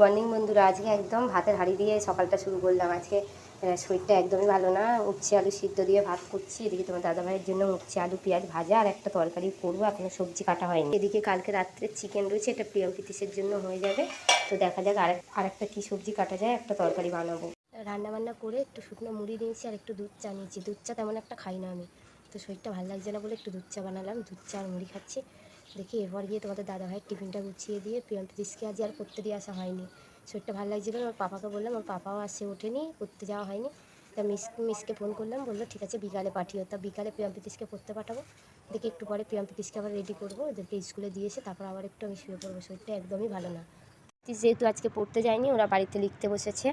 Morning বন্ধুরা। আজকে একদম ভাতের হাঁড়ি দিয়ে সকালটা শুরু করলাম। আজকে শরীরটা একদমই ভালো না। উচ্ছে আলু সিদ্ধ দিয়ে ভাত করছি। এদিকে তোমার দাদাভাইয়ের জন্য উচ্ছে, আলু, পেঁয়াজ ভাজা আর একটা তরকারি করব। এখনও সবজি কাটা হয়নি। এদিকে কালকে রাত্রে চিকেন রয়েছে। এটা প্রিয়ম পিতিসের জন্য হয়ে যাবে। তো দেখা যাক আরেক, আরেকটা কী সবজি কাটা যায়, একটা তরকারি বানাবো। রান্না বান্না করে একটু শুকনো মুড়ি নিয়েছি আর একটু দুধ চা নিয়েছি। দুধ চা তেমন একটা খাই না আমি। তো শরীরটা ভালো লাগছে না বলে একটু দুধ চা বানালাম। দুধ চা আর মুড়ি খাচ্ছি। দেখি এরপর গিয়ে তোমাদের দাদা ভাইয়ের টিফিনটা গুছিয়ে দিয়ে প্রিয়ম প্রীতিশকে আজ আর করতে দিয়ে আসা হয়নি। শরীরটা ভালো লাগছিল আমার পাপাকে বললাম, ওর পাপাও আসে ওঠেনি, করতে যাওয়া হয়নি। তা মিস, মিসকে ফোন করলাম, বলল, ঠিক আছে, বিকালে পাঠিও। তা বিকালে প্রিয়ম প্রীতিশকে পড়তে পাঠাবো। দেখি একটু পরে প্রিয়ম প্রীতিশকে আবার রেডি করব, ওদেরকে স্কুলে দিয়ে এসে তারপর আবার একটু আমি শুয়ে পড়ব। শরীরটা একদমই ভালো না। যেহেতু আজকে পড়তে যায়নি, ওরা বাড়িতে লিখতে বসেছে।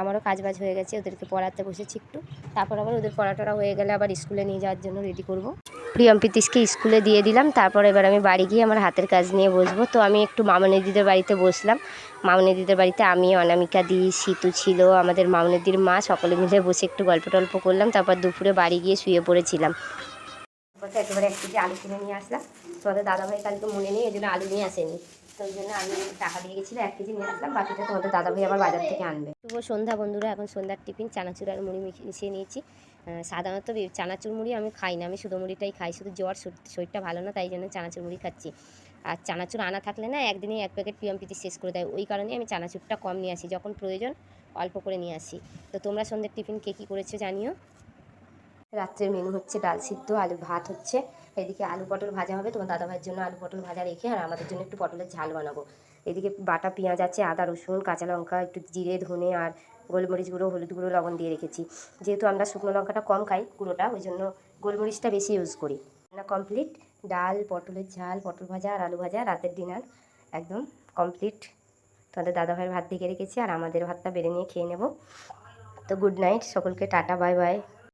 আমারও কাজ বাজ হয়ে গেছে, ওদেরকে পড়াতে বসেছি একটু। তারপর আবার ওদের পড়াটরা হয়ে গেলে আবার স্কুলে নিয়ে যাওয়ার জন্য রেডি করব। প্রিয়ম প্রীতিশকে স্কুলে দিয়ে দিলাম। তারপর এবার আমি বাড়ি গিয়ে আমার হাতের কাজ নিয়ে বসবো। তো আমি একটু মামনেদিদের বাড়িতে বসলাম। মামনেদিদের বাড়িতে আমি, অনামিকা দি, সিতু ছিল, আমাদের মামনেদির মা, সকলে মিলে বসে একটু গল্প টল্প করলাম। তারপর দুপুরে বাড়ি গিয়ে শুয়ে পড়েছিলাম। একেবারে এক কেজি আলু কিনে নিয়ে আসলাম। তোমাদের দাদাভাই কালকে মনে নেই এই জন্য আলু নিয়ে আসেনি। তো ওই জন্য আলু টাকা দিয়ে গেছিল, এক কেজি নিয়ে বাজার থেকে আনবে। শুভ সন্ধ্যা বন্ধুরা, এখন সন্ধ্যার টিফিন চানাচুর আর মুড়ি মিশিয়ে- নিয়েছি। সাধারণত চানাচুর মুড়ি আমি খাই না, আমি শুধু মুড়িটাই খাই, শুধু জ্বর শরীরটা ভালো না, তাই জন্য চানাচুর মুড়ি খাচ্ছি। আর চানাচুর আনা থাকলে না, একদিনে এক প্যাকেট পিএম পিটি শেষ করে দেয়, ওই কারণে আমি চানাচুরটা কম নিয়ে আসি, যখন প্রয়োজন অল্প করে নিয়ে আসি। তো তোমরা সন্ধ্যের টিফিন কে কী করেছ জানিও? রাত্রের মেনু হচ্ছে ডাল সিদ্ধ, আলু ভাত হচ্ছে। এদিকে আলু পটল ভাজা হবে, তোমার দাদাভাইয়ের জন্য আলু পটল ভাজা রেখে আর আমাদের জন্য একটু পটলের ঝাল বানাবো। এদিকে বাটা পেঁয়াজ আছে, আদা, রসুন, কাঁচা লঙ্কা, একটু জিরে, ধনে আর গোলমরিচ গুঁড়ো, হলুদ গুঁড়ো, লবণ দিয়ে রেখেছি। যেহেতু আমরা শুকনো লঙ্কাটা কম খাই গুঁড়োটা, ওই জন্য গোলমরিচটা বেশি ইউজ করি। রান্না কমপ্লিট ডাল, পটলের ঝাল, পটল ভাজা আর আলু ভাজা, রাতের ডিনার একদম কমপ্লিট তোমাদের দাদাভাইয়ের ভাত দেখে রেখেছি আর আমাদের ভাতটা বেড়ে নিয়ে খেয়ে নেব। তো গুড নাইট সকলকে টাটা বাই বাই